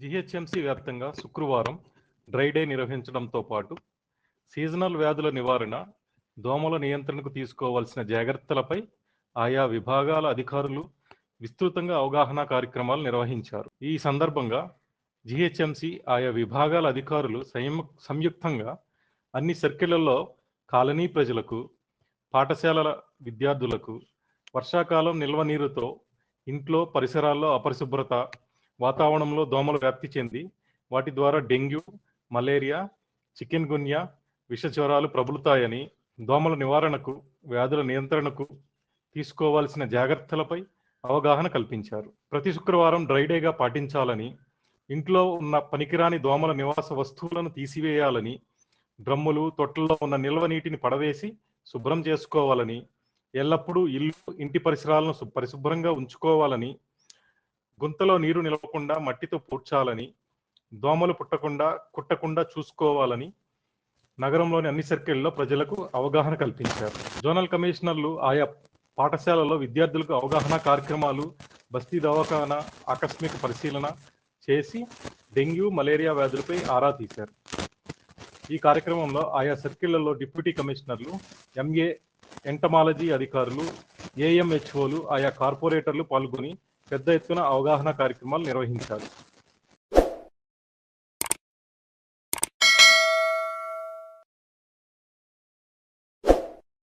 GHMC వ్యాప్తంగా శుక్రవారం dry day నిర్వహించడంతో పాటు సీజనల్ వ్యాధుల నివారణ దోమల నియంత్రణకు తీసుకోవాల్సిన జాగ్రత్తలపై ఆయా విభాగాల అధికారులు విస్తృతంగా అవగాహన కార్యక్రమాలు నిర్వహించారు. ఈ సందర్భంగా జిహెచ్ఎంసి ఆయా విభాగాల అధికారులు సంయమ సంయుక్తంగా అన్ని సర్కిళ్ళలో కాలనీ ప్రజలకు పాఠశాలల విద్యార్థులకు వర్షాకాలం నిల్వ నీరుతో ఇంట్లో పరిసరాల్లో అపరిశుభ్రత వాతావరణంలో దోమలు వ్యాప్తి చెంది వాటి ద్వారా డెంగ్యూ మలేరియా చికెన్ గున్యా విష జ్వరాలు ప్రబలుతాయని దోమల నివారణకు వ్యాధుల నియంత్రణకు తీసుకోవాల్సిన జాగ్రత్తలపై అవగాహన కల్పించారు. ప్రతి శుక్రవారం డ్రైడేగా పాటించాలని ఇంట్లో ఉన్న పనికిరాని దోమల నివాస వస్తువులను తీసివేయాలని డ్రమ్ములు తొట్టల్లో ఉన్న నిల్వ నీటిని పడవేసి శుభ్రం చేసుకోవాలని ఎల్లప్పుడూ ఇల్లు ఇంటి పరిసరాలను పరిశుభ్రంగా ఉంచుకోవాలని గుంతలో నీరు నిలవకుండా మట్టితో పూడ్చాలని దోమలు పుట్టకుండా కుట్టకుండా చూసుకోవాలని నగరంలోని అన్ని సర్కిల్లో ప్రజలకు అవగాహన కల్పించారు. జోనల్ కమిషనర్లు ఆయా పాఠశాలలో విద్యార్థులకు అవగాహన కార్యక్రమాలు బస్తీ దవాఖాన ఆకస్మిక పరిశీలన చేసి డెంగ్యూ మలేరియా వ్యాధులపై ఆరా తీశారు. ఈ కార్యక్రమంలో ఆయా సర్కిళ్ళలో డిప్యూటీ కమిషనర్లు ఎంఏ ఎంటమాలజీ అధికారులు ఏఎంహెచ్ఓలు ఆయా కార్పొరేటర్లు పాల్గొని పెద్ద ఎత్తున అవగాహన కార్యక్రమాలు నిర్వహించారు